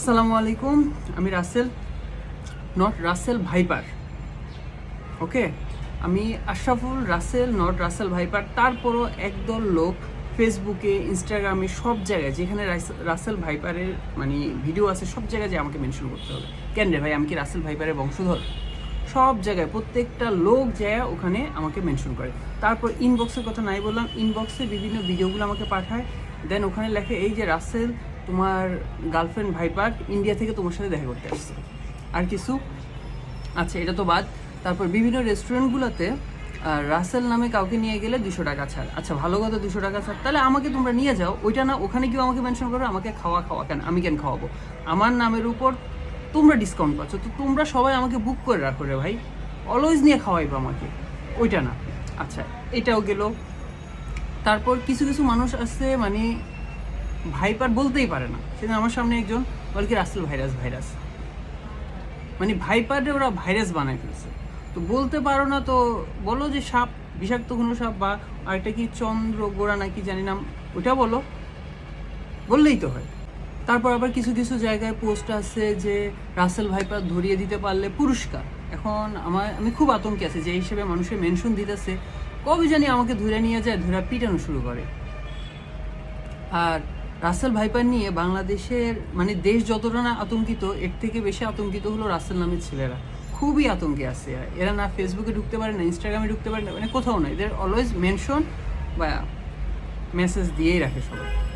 আসসালামু আলাইকুম, আমি Rasel, not Russell viper. Okay? আমি Ashraful, Rasel, not Russell viper, তারপরও একদল লোক ফেসবুকে, ইনস্টাগ্রামে, সব জায়গায়, যেখানে রাসেল ভাইপারের মানে ভিডিও আছে, সব জায়গায় যে আমাকে মেনশন করতে হবে। কেন রে ভাই, আমি কি রাসেল ভাইপারের বংশধর? সব জায়গায়, প্রত্যেকটা লোক যায় ওখানে আমাকে মেনশন করে। তারপর ইনবক্সের কথা নাই বললাম ইনবক্সে বিভিন্ন ভিডিওগুলো আমাকে পাঠায়। দেন ওখানে লেখে, এই যে রাসেল তোমার গার্লফ্রেন্ড ভাইপার ইন্ডিয়া থেকে তোমার সাথে দেখা করতে আসছে। আর কিছু? আচ্ছা এটা তো বাদ। তারপর বিভিন্ন রেস্টুরেন্টগুলোতে রাসেল নামে কাউকে নিয়ে গেলে দুশো টাকা ছাড়। আচ্ছা ভালো কথা, দুশো টাকা ছাড়। তাহলে আমাকে তোমরা নিয়ে যাও। ওইটা না, ওখানে কেউ আমাকে মেনশন করো, আমাকে খাওয়া খাওয়া কেন, আমি কেন খাওয়াবো? আমার নামের উপর তোমরা ডিসকাউন্ট পাচ্ছ। তো তোমরা সবাই আমাকে বুক করে রাখো রে ভাই। অলওয়েজ নিয়ে খাওয়াইবো আমাকে। ওইটা না। আচ্ছা এটাও গেল। তারপর কিছু কিছু মানুষ আছে মানে ভাইপার বলতেই পারে না। সেদিন আমার সামনে একজন, বলে কি রাসেল ভাইরাস ভাইরাস। মানে ভাইপারে ওরা ভাইরাস বানায় ফেলছে। তো বলতে পারো না তো, বলো যে সাপ, বিষাক্ত কোনো সাপ বা আরেকটা কি চন্দ্র, গোড়া নাকি জানি না ওটা বলো। বললেই তো হয়। তারপর আবার কিছু কিছু জায়গায় পোস্ট আছে যে রাসেল ভাইপার ধরিয়ে দিতে পারলে পুরস্কার। এখন আমার, আমি খুব আতঙ্কে আছি যে হিসেবে মানুষের মেনশন দিতেছে, কবে জানি আমাকে ধরে নিয়ে যায়, ধরে পিটানো শুরু করে। আর রাসেল ভাইপার নিয়ে বাংলাদেশের মানে দেশ যতটা না আতঙ্কিত, এর থেকে বেশি আতঙ্কিত হলো রাসেল নামের ছেলেরা। খুবই আতঙ্কে আছে এরা। এরা না ফেসবুকে ঢুকতে পারে, না ইনস্টাগ্রামে ঢুকতে পারে, না মানে কোথাও না। এদের অলওয়েজ মেনশন বা মেসেজ দিয়েই রাখে সবাই।